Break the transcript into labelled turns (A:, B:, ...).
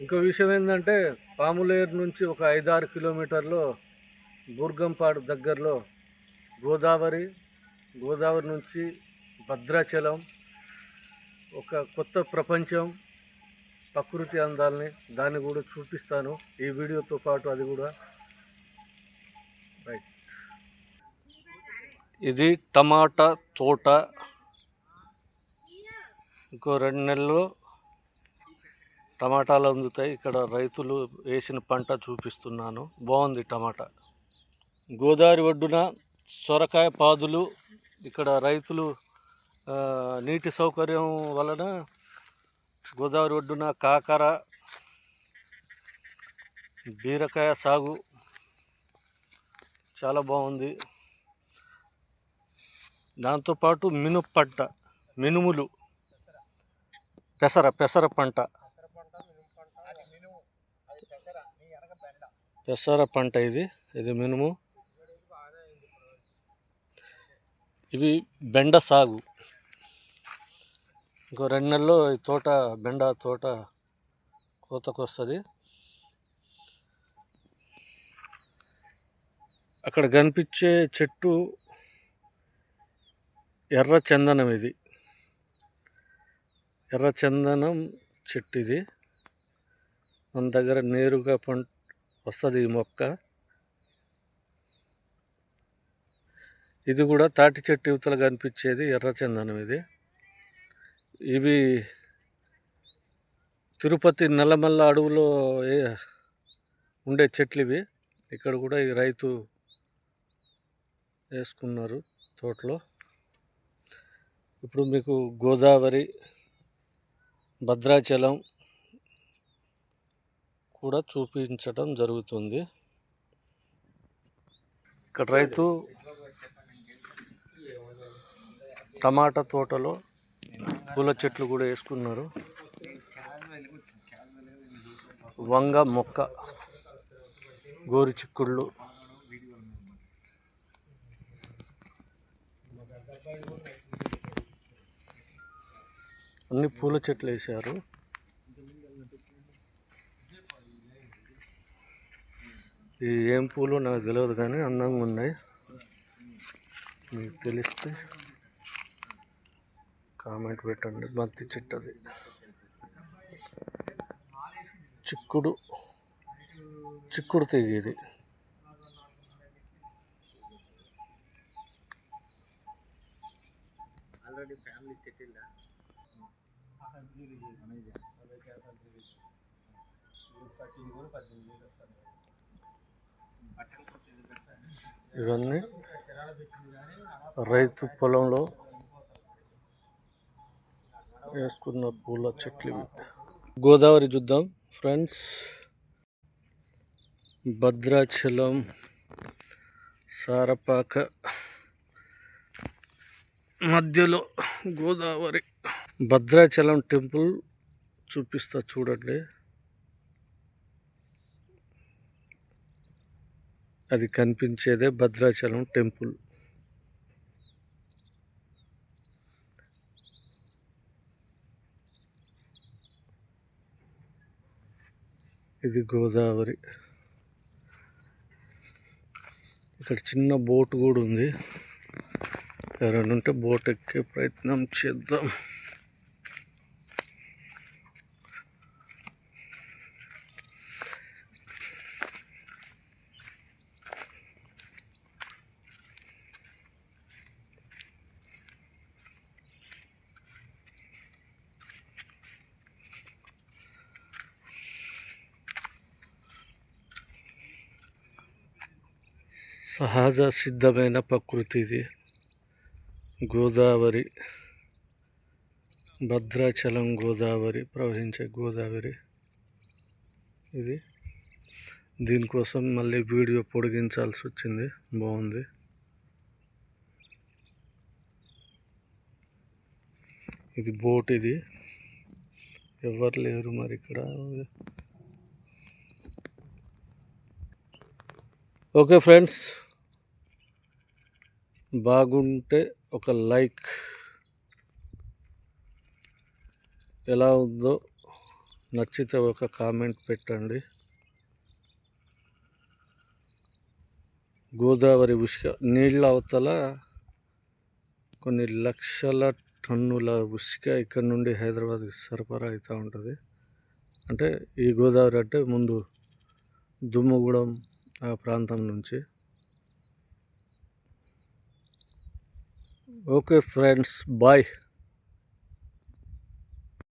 A: ఇంకో విషయం ఏంటంటే పాములేరు నుంచి ఒక ఐదారు కిలోమీటర్లో బూర్గంపాడు దగ్గరలో గోదావరి గోదావరి నుంచి భద్రాచలం ఒక కొత్త ప్రపంచం ప్రకృతి అందాలని దాన్ని కూడా చూపిస్తాను. ఈ వీడియోతో పాటు అది కూడా. రైట్ ఇది టమాటా తోట. ఇంకో రెండు నెలలు టమాటాలు అందుతాయి. ఇక్కడ రైతులు వేసిన పంట చూపిస్తున్నాను. బాగుంది టమాటా. గోదావరి ఒడ్డున సొరకాయ పాదులు. ఇక్కడ రైతులు నీటి సౌకర్యం వలన గోదావరి ఒడ్డున కాకర బీరకాయ సాగు చాలా బాగుంది. దాంతోపాటు మినుప పంట మినుములు పెసర పెసర పంట. పెసర పంట ఇది. ఇది మినుము. ఇవి బెండ సాగు. ఇంకో రెండు నెలల్లో ఈ తోట బెండ తోట కోతకు వస్తుంది అక్కడ కనిపించే చెట్టు ఎర్ర చందనం ఇది. ఎర్ర చందనం చెట్టు ఇది. మన దగ్గర నేరుగా పంట వస్తుంది ఈ మొక్క. ఇది కూడా తాటి చెట్టు యువతల కనిపించేది ఎర్రచందనం ఇది. ఇవి తిరుపతి నల్లమల్ల అడవులో ఏ- ఉండే చెట్లు ఇవి. ఇక్కడ కూడా ఈ రైతు వేసుకున్నారు తోటలో. ఇప్పుడు మీకు గోదావరి భద్రాచలం కూడా చూపించడం జరుగుతుంది. ఇక్కడ రైతు టమాటా తోటలో పూల చెట్లు కూడా వేసుకున్నారు. వంగ మొక్క గోరు చిక్కుళ్ళు. అన్ని పూల చెట్లు వేశారు. ఈ ఏం పూలు నాకు తెలియదు కానీ అందంగా ఉన్నాయి. మీకు తెలిస్తే కామెంట్ పెట్టండి. బంతి చెట్టు అది చిక్కుడు చిక్కుడు తీగ ఇది. ఇవన్నీ రైతు పొలంలో వేసుకున్న పూల చెట్లు గోదావరి చూద్దాం ఫ్రెండ్స్. భద్రాచలం సారపాక మధ్యలో గోదావరి. భద్రాచలం టెంపుల్ చూపిస్తా చూడండి. అది కనిపించేదే భద్రాచలం టెంపుల్. ఇది గోదావరి. ఇక్కడ చిన్న బోట్ కూడా ఉంది. ఎవరైనా ఉంటే బోట్ ఎక్కే ప్రయత్నం చేద్దాం. సహజ సిద్ధమైన ప్రకృతి ఇది. గోదావరి భద్రాచలం గోదావరి ప్రవహించే గోదావరి ఇది. దీనికోసం మళ్ళీ వీడియో పొడిగించాల్సి వచ్చింది. బాగుంది. ఇది బోట్ ఇది. ఎవరు లేరు మరి ఇక్కడ. ఓకే ఫ్రెండ్స్ బాగుంటే ఒక లైక్ ఎలా ఉందో నచ్చితే ఒక కామెంట్ పెట్టండి. గోదావరి ఉష్క నీళ్ళ అవతల కొన్ని లక్షల టన్నుల ఉష్క ఇక్కడ నుండి హైదరాబాద్కి సరఫరా అవుతూ ఉంటుంది. అంటే ఈ గోదావరి అంటే ముందు దుమ్ముగూడెం ఆ ప్రాంతం నుంచి ఓకే ఫ్రెండ్స్ బాయ్